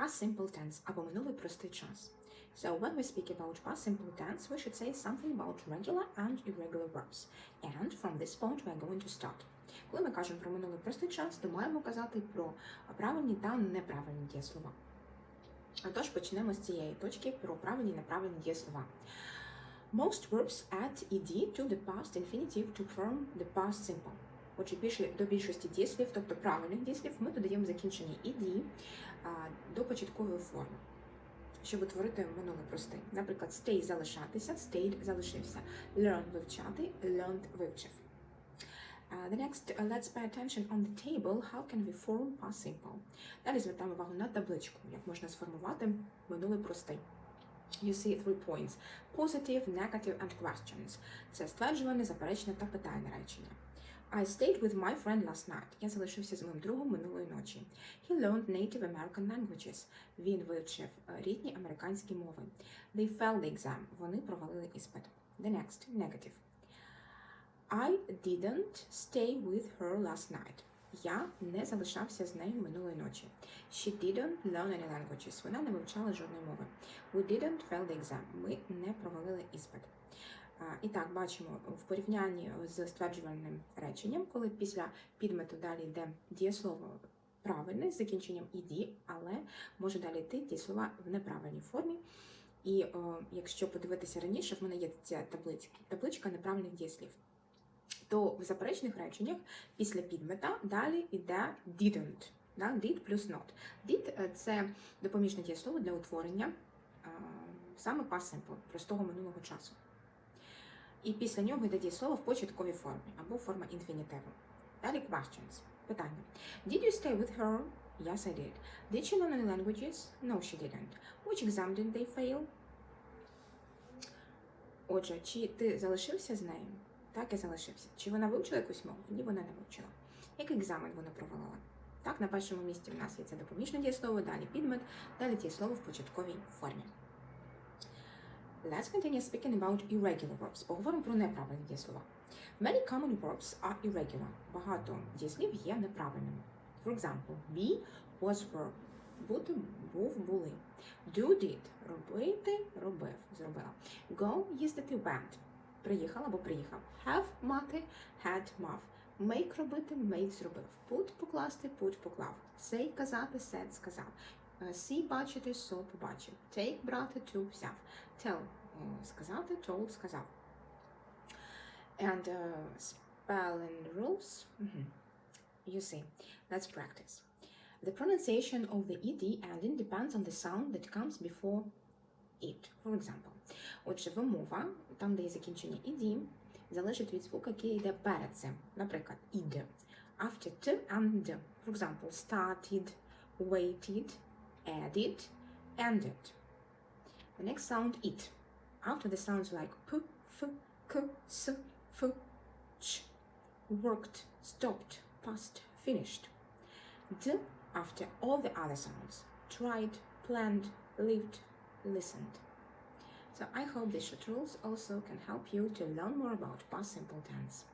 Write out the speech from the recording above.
Past simple tense або минулий простий час. So when we speak about past simple tense, we should say something about regular and irregular verbs. And from this point we are going to start. Коли ми кажемо про минулий простий час, то маємо казати про правильні та неправильні дієслова. Отож, почнемо з цієї точки про правильні і неправильні дієслова. Most verbs add ed to the past infinitive to form the past simple. Отже, до більшості дієслів, тобто правильних дієслів, ми додаємо закінчення ed до початкової форми, щоб утворити минуле простий. Наприклад, stay залишатися, stayed залишився, learn вивчати, learned вивчив. The next, uh, let's pay attention on the table. How can we form past simple? Далі звертаємо увагу на табличку, як можна сформувати минулий простий. You see three points: positive, negative and questions. Це стверджуване, заперечне та питальне речення. I stayed with my friend last night. Я залишився з моїм другом минулої ночі. He learned native American languages. Він вивчив е, рідні американські мови. They failed the exam. Вони провалили іспит. The next, negative. I didn't stay with her last night. Я не залишався з нею минулої ночі. She didn't learn any languages. Вона не вивчала жодної мови. We didn't fail the exam. Ми не провалили іспит. І так, бачимо в порівнянні з стверджувальним реченням, коли після підмету далі йде дієслово правильне з закінченням «ed», але може далі йти дієслова в неправильній формі. І о, якщо подивитися раніше, в мене є ця табличка, табличка неправильних дієслів. То в заперечних реченнях після підмета далі йде didn't. Да? Did плюс not. Did – це допоміжне дієслово для утворення а, саме past simple, простого минулого часу. І після нього йде дієслово в початковій формі або форма інфінітиву. Далі questions. Питання. Did you stay with her? Yes, I did. Did she learn any languages? No, she didn't. Which exam did they fail? Отже, чи ти залишився з нею? Так, я залишився. Чи вона вивчила якусь мову? Ні, вона не вивчила. Який екзамен вона провалила? Так, на першому місці в нас є це допоміжне дієслово, далі підмет, далі дієслово в початковій формі. Let's continue speaking about irregular verbs. Поговоримо про неправильні дієслова. Many common verbs are irregular. Багато дієслів є неправильними. For example, be was were. Бути, був, були. Do, did. Робити, робив, зробила. Go, їздити, went. Приїхав або приїхав. Have мати, had мав. Make робити, made зробив. Put покласти, put поклав. Say казати, said сказав. Е, See бачити, saw побачив. Take брати, to взяв. Tell е, сказати, told сказав. And uh, spelling rules. Mhm. You see, let's practice. The pronunciation of the ed ending depends on the sound that comes before it. For example, отже, вимова, там, де є закінчення ed, залежить від звука, який йде перед цим. Наприклад, id. After t and d. For example, started, waited, added, ended. The next sound it. After the sounds like p, f, k, s, f, ch. Worked, stopped, passed, finished. D after all the other sounds. Tried, planned, lived, listened. So I hope these short rules also can help you to learn more about past simple tense.